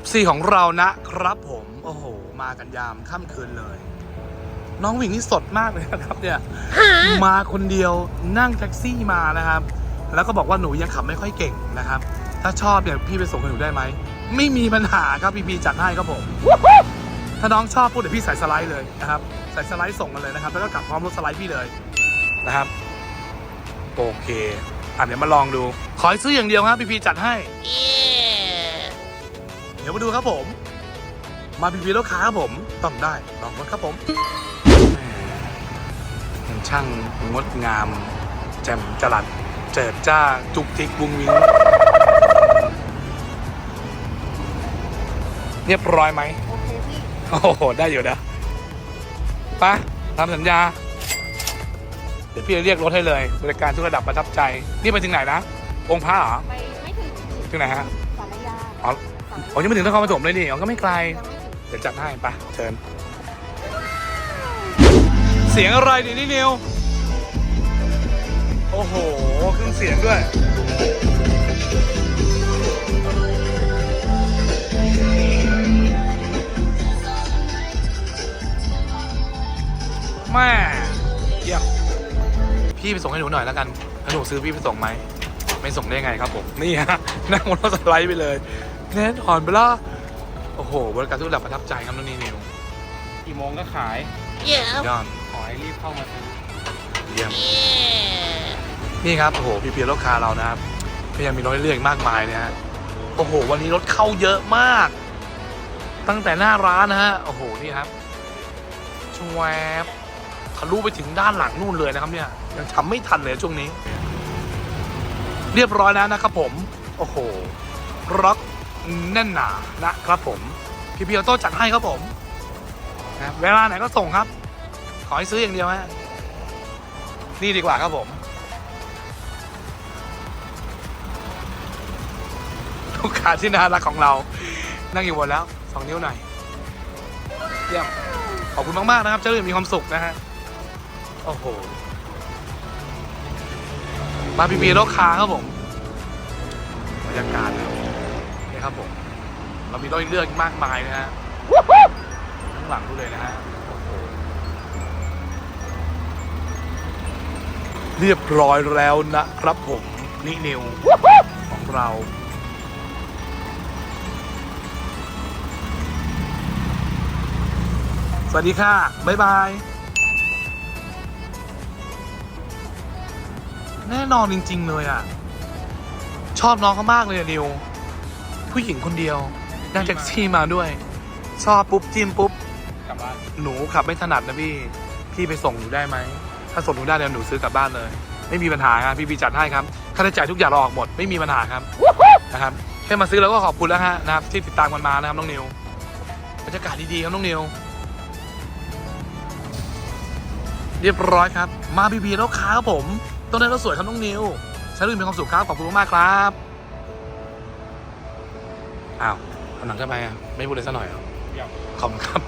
FC ของเรานะครับผมโอ้โห มากันยามค่ำคืนเลย น้องหวิงนี่สดมากเลยนะครับเนี่ยมาคนเดียวนั่งแท็กซี่มานะครับ แล้วก็บอกว่าหนูยังขับไม่ค่อยเก่งนะครับ ถ้าชอบเนี่ยพี่ไปส่งให้หนูได้ไหมไม่มีปัญหาครับพี่พีจัดให้ครับผมถ้าน้องชอบพูดเดี๋ยวพี่ใส่สไลด์เลยนะครับใส่สไลด์ส่งมาเลยนะครับ แล้วก็กลับพร้อมรถสไลด์พี่เลยนะครับ โอเคอะเดี๋ยวมาลองดู ขอให้ซื้ออย่างเดียวครับพี่พีจัดให้เดี๋ยวมาดูครับผม มาพีพีลูกค้าครับผมต้องได้ลองรถครับผมแหมมันช่างงดงาม แจ่มจรัสเจิดจ้าจุกจิกวุงวิงเรียบร้อยไหมโอเคพี่โอ้โห ได้อยู่นะไปะทำสัญญา เดี๋ยวพี่จะเรียกรถให้เลย บริการทุกระดับประทับใจ นี่ไปถึงไหนนะ องค์พระเหรอ ไปไม่ถึง ถึงไหนฮะสารยาอ๋อสาร ผมยังไม่ถึงนครปฐมเลยนี่อ๋อก็ไม่ไกล เดี๋ยวจัดให้ไปะเชิญ เสียงอะไรดินี่นิว โอ้โหเครื่องเสียงด้วย แม่เยี่ยมพี่ไปส่งให้หนูหน่อยแล้วกันถ้าหนูซื้อพี่ไปส่งไหม ไม่ส่งได้ไงครับผม นี่ฮะนั่งบนรถสไลด์ไปเลย แน่นอนเปล่าโอ้โห บริการทุกระดับประทับใจครับน้องนี่นิวกี่โมงก็ขาย ยอดขอให้รีบเข้ามาซื้อเยี่ยมนี่ครับ โอ้โห พี่เพียรถคาเรานะครับก็ยังมีรถเรื่อยๆอีกมากมายนะฮะ โอ้โห วันนี้รถเข้าเยอะมาก ตั้งแต่หน้าร้านนะฮะ โอ้โห นี่ครับชวบทะลุไปถึงด้านหลังนู่นเลยนะครับเนี่ย ยังทำไม่ทันเลยช่วงนี้ เรียบร้อยแล้วนะครับผม โอ้โหร็อก แน่นหนานะครับผมพี่เพียรโต้จัดให้ครับผมนะครับเวลาไหนก็ส่งครับ ขอให้ซื้ออย่างเดียวฮะนี่ดีกว่าครับผมลูกค้าที่น่ารักของเรา นั่งอยู่บนแล้วสองนิ้วหน่อยเยี่ยมขอบคุณมาก ๆ นะครับเจ้าหน้มีความสุขนะฮะโอ้โหมาพีพีโลกค้าครับผมบรรยากาศ นะครับผม เรามีรถเลือกมากมายนะฮะข้างหลังดูเลยนะฮะเรียบร้อยแล้วนะครับผมนินิวของเราสวัสดีค่ะ บ๊ายบาย แน่นอนจริง ๆ เลยอะ ชอบน้องเขามากเลยอะนิว ผู้หญิงคนเดียว นั่งแท็กซี่มาด้วย ชอบปุ๊บจิ้มปุ๊บ กลับบ้านหนูขับไม่ถนัดนะพี่ พี่ไปส่งหนูได้ไหม ถ้าส่งหนูได้เดี๋ยวหนูซื้อกลับบ้านเลย ไม่มีปัญหาครับพี่พีจัดให้ครับค่าใช้จ่ายทุกอย่างเราออกหมดไม่มีปัญหาครับนะครับแค่มาซื้อเราก็ขอบคุณแล้วฮะนะครับที่ติดตามกันมานะครับน้องนิวบรรยากาศดีๆครับน้องนิวเรียบร้อยครับ มาบีบีแล้วค้าครับผม ต้นนั้นก็สวยครับน้องนิวใช้รื่นมีความสุขครับขอบคุณมากๆครับ อ้าวเอาหนังกันไปอะ ไม่พูดเลยสักหน่อยเหรอเดี๋ยวขอบคุณครับ